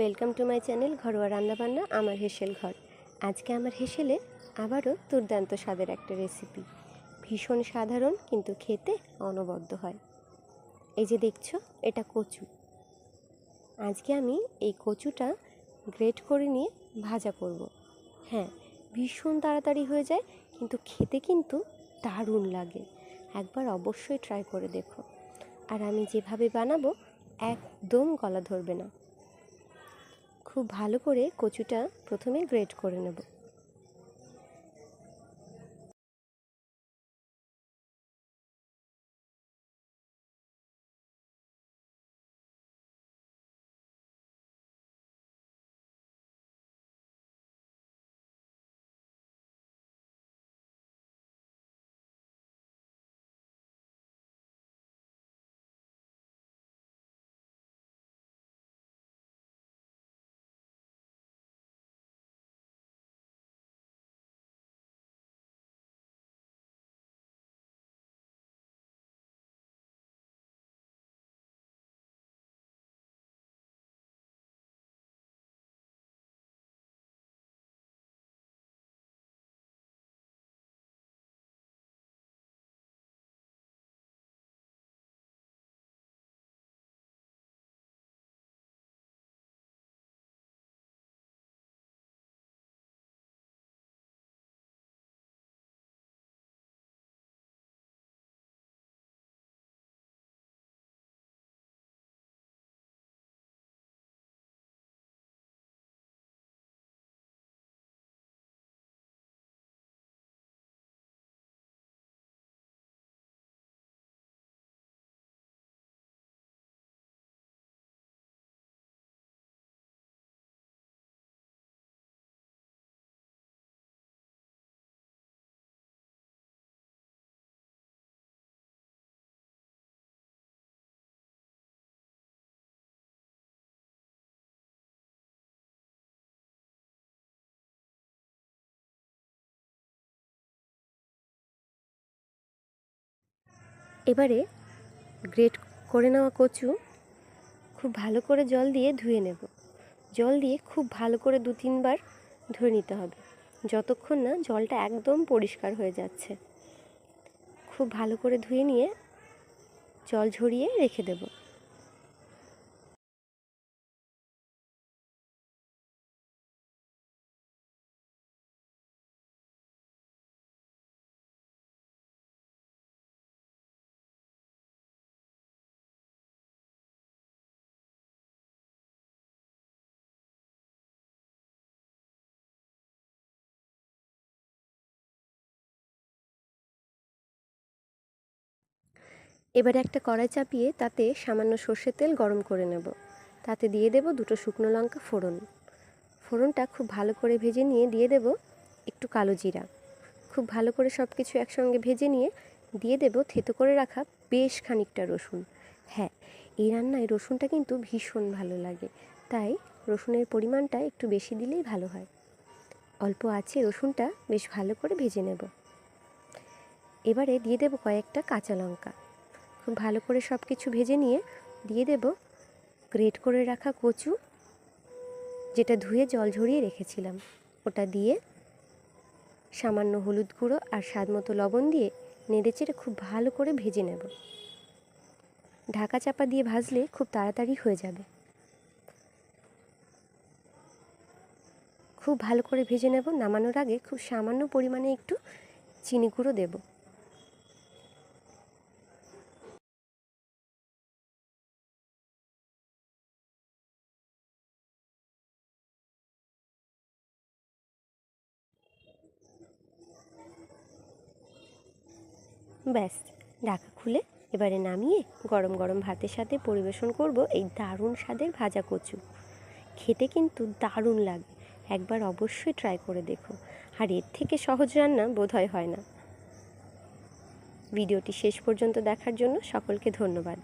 Welcome to my channel ঘরোয়া রান্নাবান্না, আমার হেসেল ঘর। আজকে আমার হেসেলে আবারও দুর্দান্ত স্বাদের একটা রেসিপি। ভীষণ সাধারণ, কিন্তু খেতে অনবদ্য হয়। এই যে দেখছ, এটা কচু। আজকে আমি এই কচুটা গ্রেট করে নিয়ে ভাজা করব। হ্যাঁ ভীষণ তাড়াতাড়ি হয়ে যায়, কিন্তু খেতে কিন্তু দারুণ লাগে। একবার অবশ্যই ট্রাই করে দেখো। আর আমি যেভাবে বানাবো, একদম গলা ধরবে না। খুব ভালো করে কচুটা প্রথমে গ্রেট করে নেব। এবারে গ্রেট করে নেওয়া কচু খুব ভালো করে জল দিয়ে ধুয়ে নেব। জল দিয়ে খুব ভালো করে দু তিনবার ধুয়ে নিতে হবে। যতক্ষণ না জলটা একদম পরিষ্কার হয়ে যাচ্ছে। খুব ভালো করে ধুয়ে নিয়ে জল ঝরিয়ে রেখে দেবো। এবারে একটা কড়াই চাপিয়ে তাতে সামান্য সর্ষের তেল গরম করে নেব। তাতে দিয়ে দেব দুটো শুকনো লঙ্কা ফোড়ন। ফোড়নটা খুব ভালো করে ভেজে নিয়ে দিয়ে দেব একটু কালো জিরা। খুব ভালো করে সব কিছু একসঙ্গে ভেজে নিয়ে দিয়ে দেব থেতো করে রাখা বেশ খানিকটা রসুন। হ্যাঁ এই রান্নায় রসুনটা কিন্তু ভীষণ ভালো লাগে। তাই রসুনের পরিমাণটা একটু বেশি দিলেই ভালো হয়। অল্প আছে রসুনটা বেশ ভালো করে ভেজে নেব। এবারে দিয়ে দেব কয়েকটা কাঁচা লঙ্কা। খুব ভালো করে সব কিছু ভেজে নিয়ে দিয়ে দেব। গ্রেট করে রাখা কচু, যেটা ধুয়ে জল ঝরিয়ে রেখেছিলাম। ওটা দিয়ে সামান্য হলুদ গুঁড়ো আর স্বাদ মতো লবণ দিয়ে নেড়ে চেড়ে খুব ভালো করে ভেজে নেব। ঢাকা চাপা দিয়ে ভাজলে খুব তাড়াতাড়ি হয়ে যাবে। খুব ভালো করে ভেজে নেব। নামানোর আগে খুব সামান্য পরিমাণে একটু চিনি গুঁড়ো দেবো। ব্যাস, ঢাকা খুলে এবারে নামিয়ে গরম গরম ভাতের সাথে পরিবেশন করব এই দারুণ স্বাদের ভাজা কচু। খেতে কিন্তু দারুণ লাগে, একবার অবশ্যই ট্রাই করে দেখো। আর এর থেকে সহজ রান্না বোধহয় হয় না। ভিডিওটি শেষ পর্যন্ত দেখার জন্য সকলকে ধন্যবাদ।